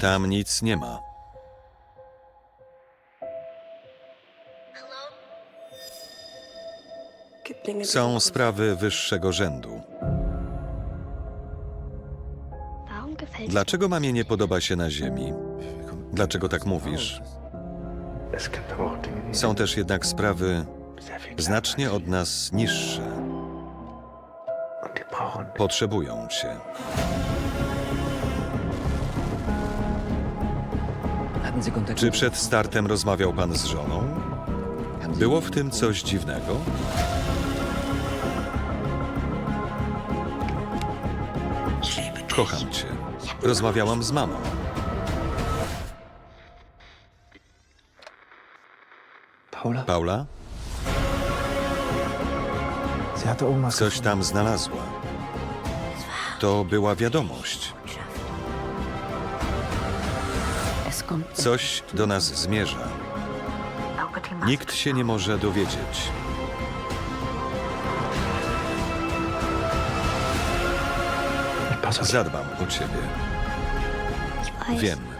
Tam nic nie ma. Są sprawy wyższego rzędu. Dlaczego mamie nie podoba się na ziemi? Dlaczego tak mówisz? Są też jednak sprawy znacznie od nas niższe. Potrzebują cię. Czy przed startem rozmawiał pan z żoną? Było w tym coś dziwnego? Kocham cię. Rozmawiałam z mamą. Paula? Coś tam znalazła. To była wiadomość. Coś do nas zmierza. Nikt się nie może dowiedzieć. Zadbam o ciebie. Wiem.